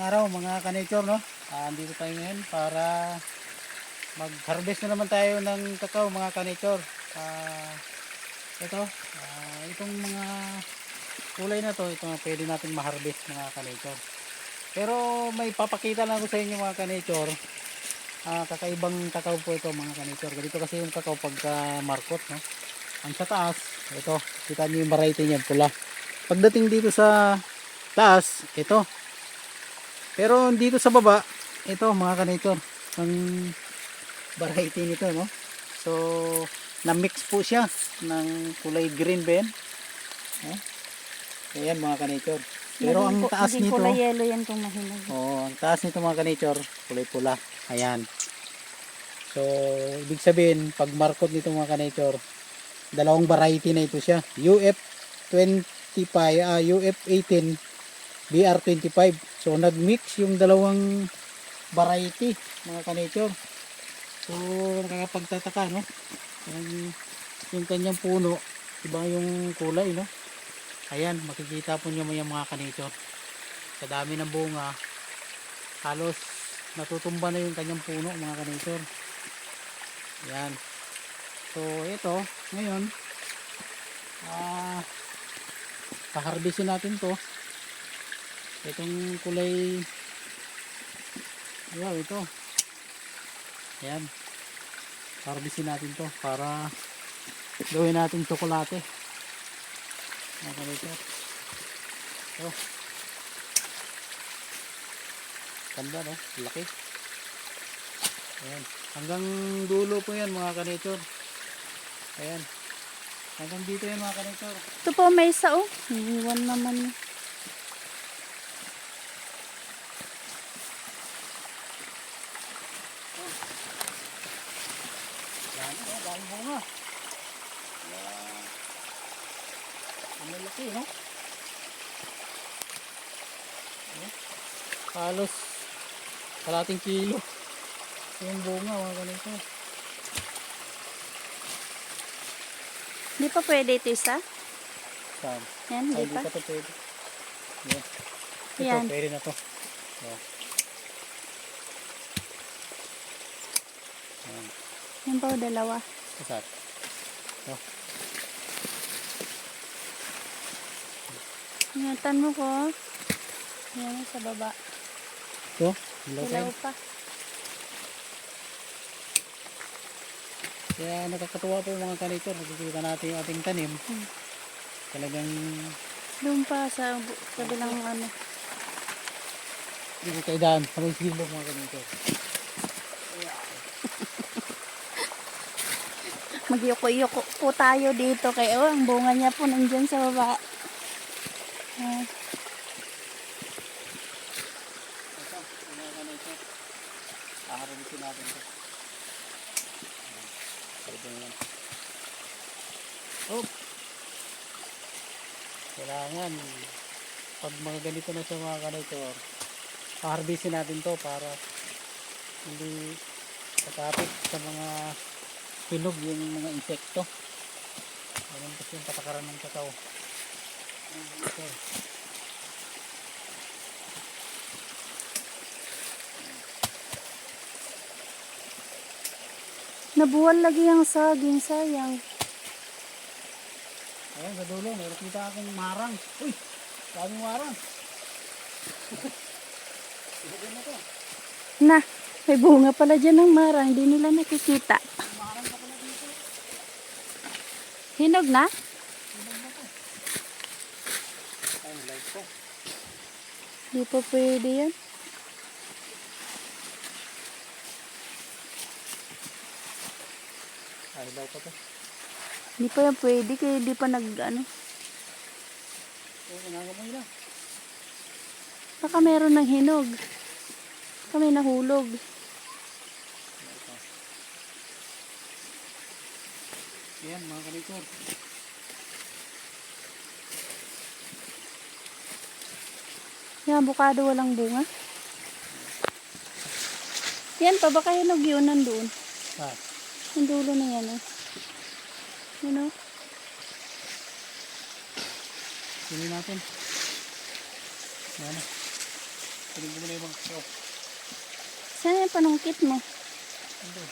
araw mga ka-nature no. Ah, andito tayo ngayon para mag-harvest na naman tayo ng kakao mga ka-nature. Ah, ito, ah, itong mga kulay na to, ito ang pwede natin ma-harvest mga ka-nature. Pero may papakita lang ako sa inyo mga ka-nature. Ah, kakaibang kakao po ito mga ka-nature. Ganito kasi yung kakao pagka markot no. Ang sa taas, ito, kita niyo yung variety niya, pula. Pagdating dito sa taas, ito. Pero dito sa baba, ito mga ka-nature, ang variety nito, no? So, na-mix po siya ng kulay green yan? Eh? Ayan mga ka-nature. Pero ang taas nito, kulay yellow yan kung mahinog. oh, ang taas nito mga ka-nature, kulay pula. Ayan. So, ibig sabihin, pag markot nito mga ka-nature, dalawang variety na ito siya. UF25, ah, UF18, BR25. So, nag-mix yung dalawang variety, mga ka-nature. So, nakakapagtataka, no? Yung, yung kanyang puno, iba yung kulay, no? Ayan, makikita po nyo yung mga ka-nature. Sa dami ng bunga, halos natutumba na yung kanyang puno, mga ka-nature. Ayan. So, ito, ngayon, ah, paharbisin natin to. Itong kulay, wow, ito. Ayan. Harbisin natin to para gawin natin tsokolate. Mga kalito. Ito. Ganda, no? Laki. Ayan. Hanggang dulo po yan, mga kanitor. Ayan. Hanggang dito yan, mga kanitor. Ito po may isa oh. Iwan naman niya. Dami, no? Dami bunga. Kaya, ang laki, no? Halos kalating kilo. Yung bunga, mga kanitor. Hindi pa pwede ito isa? Saan? Yan, hindi di pa. pa to pwede. Yan. Ito, Yan. pwede na to. Oh. Ayan. Yan pa oh, dalawa. Kasat. Ingatan mo ko. Yan sa baba. Ito. Dilaw pa. Kaya nakakatuwa po mga kanitor. Nakikita natin yung ating tanim. Hmm. Talagang Doon pa sa kabilang ano. hindi ko kaidaan. Kamay silog mga kanitor. Magyoko-yoko po tayo dito kay oh, ang bunga niya po nandyan sa baba. Ah, Ito, yung mga kanitor. Aharamisin natin ito. Pwede yan. Kailangan pag mga ganito na siya mga kanitor, harvestin natin to para hindi katapit sa mga hinog yung mga insekto. Ganun kasi yung patakaran ng kakao. Nabuwal lagi ang saging, sayang. Ayan, sa dulo, meron kita akong marang. Uy, daming marang. Mo to. Na, may bunga pala dyan ng marang, hindi nila nakikita. Marang ka pala dito. Hinog na? Ay, light ko. Di pa pwede yan. Ay, ilaw pa to. Di pa yan pwede kaya di pa nag ano. Oo, nangangamoy na. Baka meron ng hinog. Baka may nahulog. Ayan, mga kalikor. Yan, bukado walang bunga. Yan pa, baka hinog yun nandun. Ah, Yung dulo na yan eh. You know? sinin natin. Ayan na. Kunin ko muna yung mga. Saan yung panungkit mo? Ando.